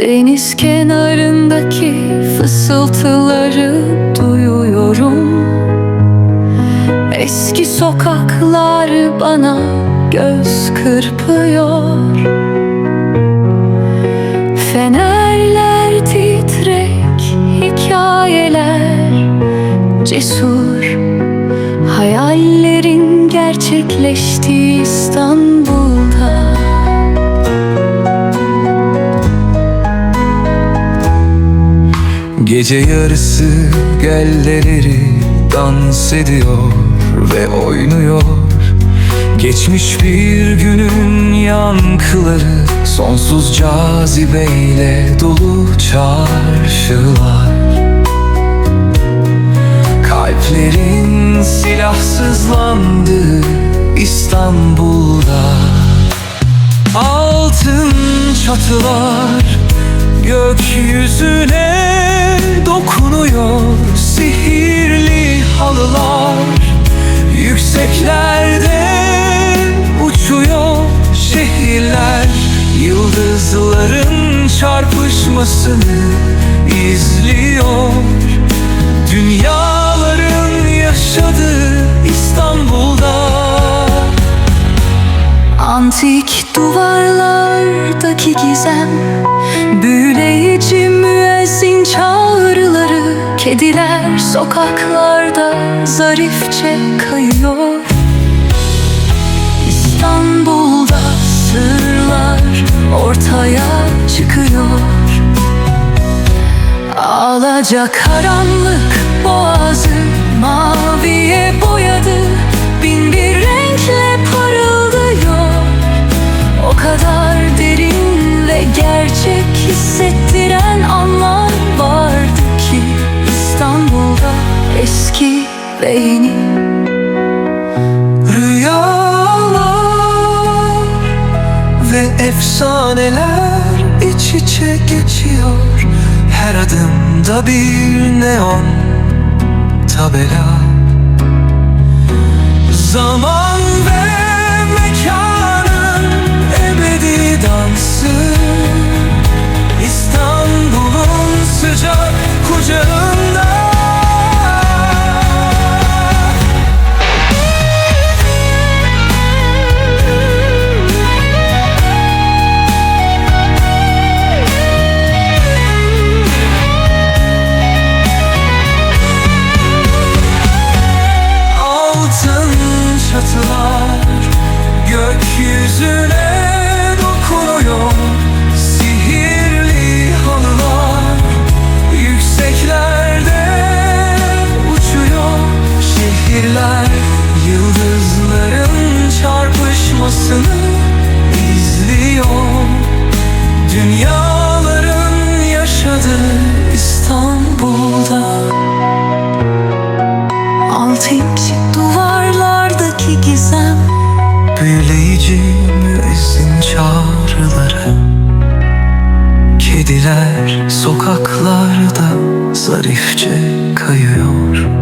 Deniz kenarındaki fısıltıları duyuyorum. Eski sokaklar bana göz kırpıyor. Fenerler titrek hikayeler Cesur. Hayallerin gerçekleştiği İstanbul'da Gece yarısı gelleleri dans ediyor ve oynuyor. Geçmiş bir günün yankıları Sonsuz cazibeyle dolu çarşılar. Kalplerin silahsızlandığı İstanbul'da. Altın çatılar gökyüzüne dokunuyor Sihirli halılar. Yükseklerde uçuyor şehirler. Yıldızların çarpışmasını izliyor. Dünyaların yaşadığı İstanbul'da. Antik duvarlardaki gizem Büyüleyici müezzin çağrıları Kediler sokaklarda zarifçe kayıyor. İstanbul'da sırlar ortaya çıkıyor. Ağlaca karanlık boğazı maviye yeni Rüyalar ve efsaneler iç içe geçiyor. Her adımda bir neon tabela Duvarlardaki gizem. Büyüleyici müezzin çağrıları. Kediler sokaklarda zarifçe kayıyor